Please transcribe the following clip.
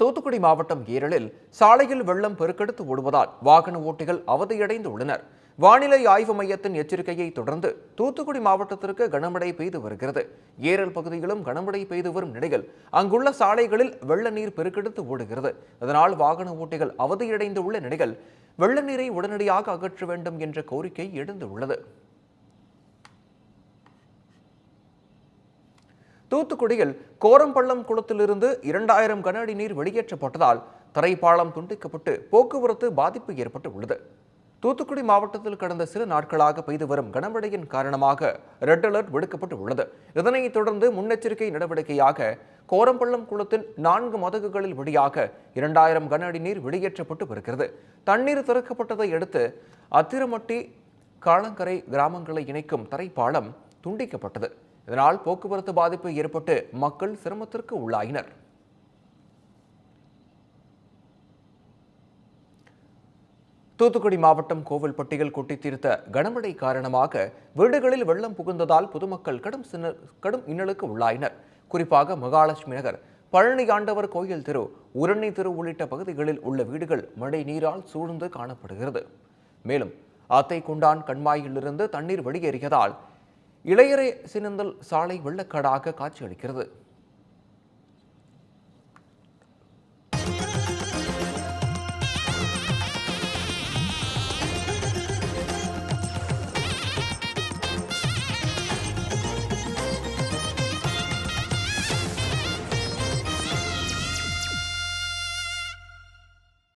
தூத்துக்குடி மாவட்டம் ஈரலில் சாலையில் வெள்ளம் பெருக்கெடுத்து ஓடுவதால் வாகன ஓட்டிகள் அவதியடைந்து உள்ளனர் வானிலை ஆய்வு மையத்தின் எச்சரிக்கையை தொடர்ந்து தூத்துக்குடி மாவட்டத்திற்கு கனமழை பெய்து வருகிறது. ஏரல் பகுதியிலும் கனமழை பெய்து வரும் நிலையில் அங்குள்ள சாலைகளில் வெள்ள நீர் பெருக்கெடுத்து ஓடுகிறது. இதனால் வாகன ஓட்டிகள் அவதியடைந்து உள்ள நிலையில் வெள்ள நீரை உடனடியாக அகற்ற வேண்டும் என்ற கோரிக்கை எழுந்துள்ளது. தூத்துக்குடியில் கோரம்பள்ளம் குளத்திலிருந்து இரண்டாயிரம் கன அடி நீர் வெளியேற்றப்பட்டதால் தரைப்பாலம் துண்டிக்கப்பட்டு போக்குவரத்து பாதிப்பு ஏற்பட்டு உள்ளது தூத்துக்குடி மாவட்டத்தில் கடந்த சில நாட்களாக பெய்து வரும் கனமழையின் காரணமாக ரெட் அலர்ட் விடுக்கப்பட்டு உள்ளது இதனைத் தொடர்ந்து முன்னெச்சரிக்கை நடவடிக்கையாக கோரம்பள்ளம் குளத்தின் நான்கு மதகுகளில் வழியாக இரண்டாயிரம் கன அடி நீர் வெளியேற்றப்பட்டு வருகிறது. தண்ணீர் திறக்கப்பட்டதை அடுத்து அத்திரமட்டி காளங்கரை கிராமங்களை இணைக்கும் தரைப்பாலம் துண்டிக்கப்பட்டது. இதனால் போக்குவரத்து பாதிப்பு ஏற்பட்டு மக்கள் சிரமத்திற்கு உள்ளாயினர் தூத்துக்குடி மாவட்டம் கோவில்பட்டியில் கொட்டி தீர்த்த கனமழை காரணமாக வீடுகளில் வெள்ளம் புகுந்ததால் பொதுமக்கள் கடும் சின்ன கடும் இன்னலுக்கு உள்ளாயினர். குறிப்பாக மகாலட்சுமி நகர் பழனி ஆண்டவர் கோயில் தெரு உரணி தெரு உள்ளிட்ட பகுதிகளில் உள்ள வீடுகள் மழை நீரால் சூழ்ந்து காணப்படுகிறது. மேலும் ஆத்தை குண்டான் கண்மாயிலிருந்து தண்ணீர் வெளியேறியதால் இளையரே சினந்தல் சாலை வெள்ளக்காடாக காட்சியளிக்கிறது.